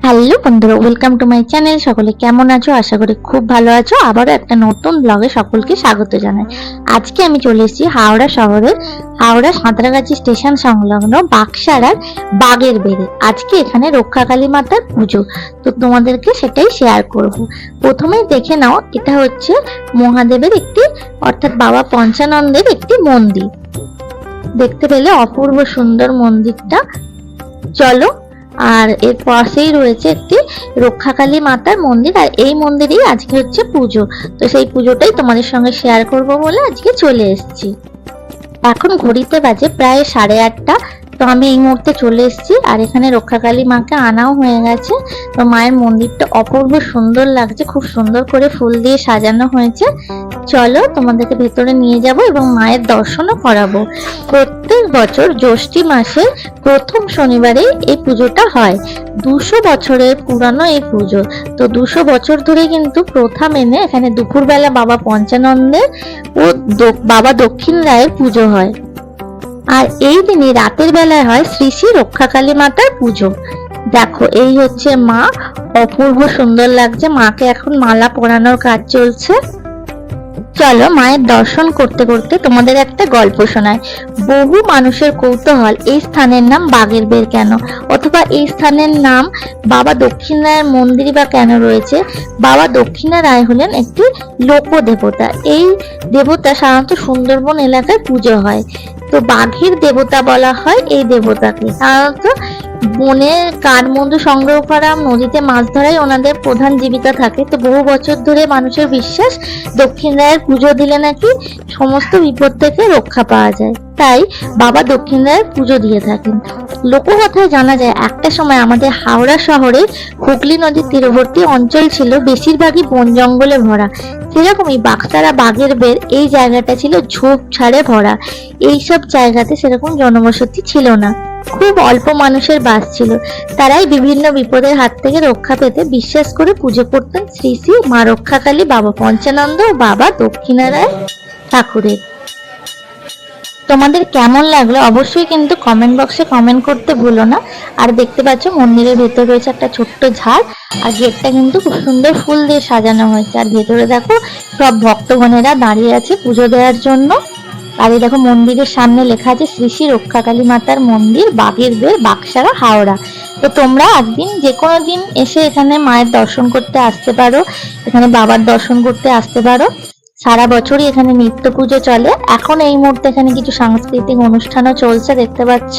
Hello বন্ধুরা welcome to my channel সকলে কেমন আছো? আশা করি খুব ভালো আছো। আবারও একটা নতুন ব্লগে সকলকে স্বাগত জানাই। আজকে আমি চলে এসেছি হাওড়া শহরের হাওড়া সাঁতরাগাছি স্টেশন সংলগ্ন বাক্সারার বাগের বেড়ে। আজকে এখানে রক্ষাকালী মাতার পুজো। তো তোমাদেরকে সেটাই শেয়ার করব। প্রথমেই দেখে নাও, এটা হচ্ছে মহাদেবের একটি, অর্থাৎ বাবা পঞ্চানন্দের একটি মন্দির। দেখতে পেলে অপূর্ব সুন্দর মন্দিরটা। চলো আর এর পাশেই রয়েছে একটি রক্ষাকালী মাতার মন্দির, আর এই মন্দিরেই আজকে হচ্ছে পুজো। তো সেই পুজোটাই তোমাদের সঙ্গে শেয়ার করব বলে আজকে চলে এসেছি। এখন ঘড়িতে বাজে প্রায় সাড়ে আটটা। তো আমি এই মুহূর্তে চলে এসেছি আর এখানে রক্ষাকালী মাকে আনাও হয়ে গেছে। তো মায়ের মন্দিরটা অপূর্ব সুন্দর লাগছে, খুব সুন্দর করে ফুল দিয়ে সাজানো হয়েছে। চলো তোমাদেরকে ভেতরে নিয়ে যাব এবং মায়ের দর্শনও করাবো। প্রত্যেক বছর জ্যৈষ্ঠী মাসের প্রথম শনিবারে এই পুজোটা হয়। দুশো বছরের পুরানো এই পুজো। তো দুশো বছর ধরে কিন্তু প্রথা মেনে এখানে দুপুরবেলা বাবা পঞ্চানন্দের ও বাবা দক্ষিণ রায়ের পুজো হয়। আর এই দিনই রাতের বেলায় হয় শ্রী শ্রী রক্ষাকালী মাতার পুজো। দেখো, এই হচ্ছে মা। অপূর্ব সুন্দর লাগছে। মাকে এখন মালা পরানোর কাজ চলছে। চলো মায়ের দর্শন করতে করতে তোমাদের একটা গল্প শোনায় বহু মানুষের কৌতূহল, এই স্থানের নাম বাগের বের কেন? অথবা এই স্থানের নাম বাবা দক্ষিণরায়ের মন্দির বা কেন রয়েছে? বাবা দক্ষিণা রায় হলেন একটি লোক দেবতা এই দেবতা সাধারণত সুন্দরবন এলাকায় পুজো হয়। তো বাঘের দেবতা বলা হয়, এই দেবতাকে। সাধারণত বনে কাঠমধু সংগ্রহ করা, নদীতে মাছ ধরাই ওনাদের প্রধান জীবিকা থাকে। তো বহু বছর ধরে মানুষের বিশ্বাস, দক্ষিণ রায়ের পুজো দিলে নাকি সমস্ত বিপদ থেকে রক্ষা পাওয়া যায়। তাই বাবা দক্ষিণ রায়ের পুজো দিয়ে থাকেন। লোককথায় জানা যায়, একটা সময় আমাদের হাওড়া শহরে হুগলি নদীর তীরবর্তী অঞ্চল ছিল, বেশিরভাগই বন জঙ্গলে ভরা। সেরকমই বাঘতারা বাঘের বের, এই জায়গাটা ছিল ঝোপ ছাড়ে ভরা। এইসব জায়গাতে সেরকম জনবসতি ছিল না। খুব অল্প মানুষের বাস ছিল। তারাই বিভিন্ন বিপদের হাত থেকে রক্ষা পেতে বিশ্বাস করে পুজো করতেন শ্রী শ্রী মা রক্ষাকালী বাবা পঞ্চানন্দ বাবা দক্ষিণারায় ঠাকুরের। তোমাদের কেমন লাগল অবশ্যই কিন্তু কমেন্ট বক্সে কমেন্ট করতে ভুলো না। আর দেখতে পাচ্ছ মন্দিরের ভেতর রয়েছে একটা ছোট্ট ঝাড়, আর গেটটা কিন্তু খুব সুন্দর ফুল দিয়ে সাজানো হয়েছে। আর ভেতরে দেখো সব ভক্তগণেরা দাঁড়িয়ে আছে পুজো দেওয়ার জন্য। আর দেখো মন্দিরের সামনে লেখা আছে শ্রী শ্রী রক্ষাকালী মাতার মন্দির বাগের বের বাক্সারা হাওড়া। তো তোমরা একদিন যে কোনো দিন এসে এখানে মায়ের দর্শন করতে আসতে পারো, এখানে বাবার দর্শন করতে আসতে পারো। সারা বছরই এখানে নিত্য পুজো চলে। এখন এই মুহূর্তে এখানে কিছু সাংস্কৃতিক অনুষ্ঠানও চলছে, দেখতে পাচ্ছ।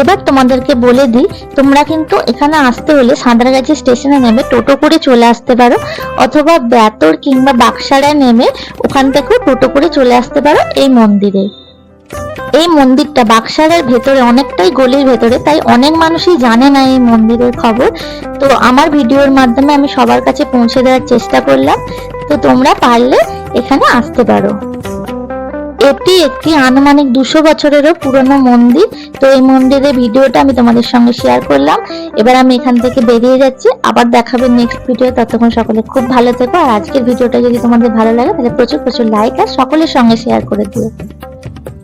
এবার তোমাদেরকে বলে দিই, তোমরা কিন্তু এখানে আসতে হলে সাঁতরাগাছি স্টেশনে নেমে টোটো করে চলে আসতে পারো, অথবা ব্যাতর কিংবা বাক্সারায় নেমে ওখান থেকেও টোটো করে চলে আসতে পারো এই মন্দিরে। এই মন্দিরটা বাক্সারের ভেতরে অনেকটাই গলির ভেতরে, তাই অনেক মানুষই জানে না এই মন্দিরের খবর। তো আমার ভিডিওর মাধ্যমে আমি সবার কাছে পৌঁছে দেওয়ার চেষ্টা করলাম। তো তোমরা পারলে এখানে আসতে পারো। এটি একটি আনুমানিক দুশো বছরেরও পুরনো মন্দির। তো এই মন্দিরের ভিডিওটা আমি তোমাদের সঙ্গে শেয়ার করলাম। এবার আমি এখান থেকে বেরিয়ে যাচ্ছি। আবার দেখাবে নেক্সট ভিডিও ততক্ষণ সকলে খুব ভালো থেকো। আর আজকের ভিডিওটা যদি তোমাদের ভালো লাগে, তাহলে প্রচুর প্রচুর লাইক আর সকলের সঙ্গে শেয়ার করে দিও।